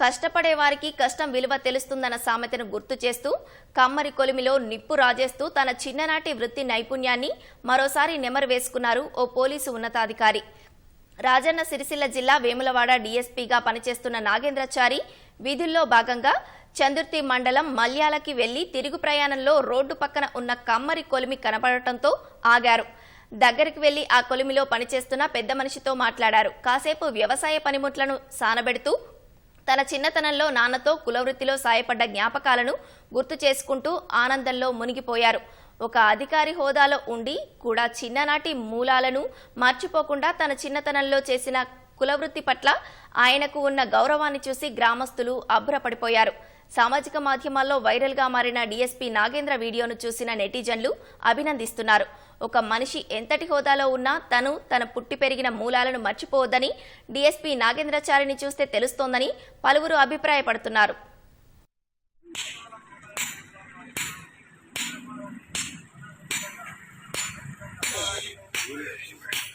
కష్టపడే వారికి కష్టం విలువ తెలుస్తుందన్న సామెతను గుర్తు చేస్తూ కమ్మరి కొలిమిలో నిప్పు రాజేస్తూ తన చిన్ననాటి వృత్తి నైపుణ్యాన్ని మరోసారి నెమరు వేసుకున్నారు ఓ పోలీసు ఉన్నతాధికారి. రాజన్న సిరిసిల్ల జిల్లా వేములవాడ డీఎస్పీగా పనిచేస్తున్న నాగేంద్రచారి విధుల్లో భాగంగా చందుర్తి మండలం మల్యాలకి వెళ్ళి తిరుగు ప్రయాణంలో రోడ్డు పక్కన ఉన్న కమ్మరి కొలిమి కనపడటంతో ఆగారు. దగ్గరికి వెళ్ళి ఆ కొలిమిలో పనిచేస్తున్న పెద్ద మనిషితో మాట్లాడారు. కాసేపు వ్యవసాయ పనిముట్లను సానబెడుతూ తన చిన్నతనంలో నాన్నతో కులవృత్తిలో సాయపడ్డ జ్ఞాపకాలను గుర్తు చేసుకుంటూ ఆనందంలో మునిగిపోయారు. ఒక అధికారి హోదాలో ఉండి కూడా చిన్ననాటి మూలాలను మర్చిపోకుండా తన చిన్నతనంలో చేసిన కులవృత్తి పట్ల ఆయనకు ఉన్న గౌరవాన్ని చూసి గ్రామస్తులు అభ్రపడిపోయారు సామాజిక మాధ్యమాల్లో వైరల్గా మారిన డీఎస్పీ నాగేంద్ర వీడియోను చూసిన నెటిజన్లు అభినందిస్తున్నారు ఒక మనిషి ఎంతటి హోదాలో ఉన్నా తను తన పుట్టి పెరిగిన మూలాలను మర్చిపోవద్దని డీఎస్పీ నాగేంద్రచారిని చూస్తే తెలుస్తోందని పలువురు అభిప్రాయపడుతున్నారు Thank you.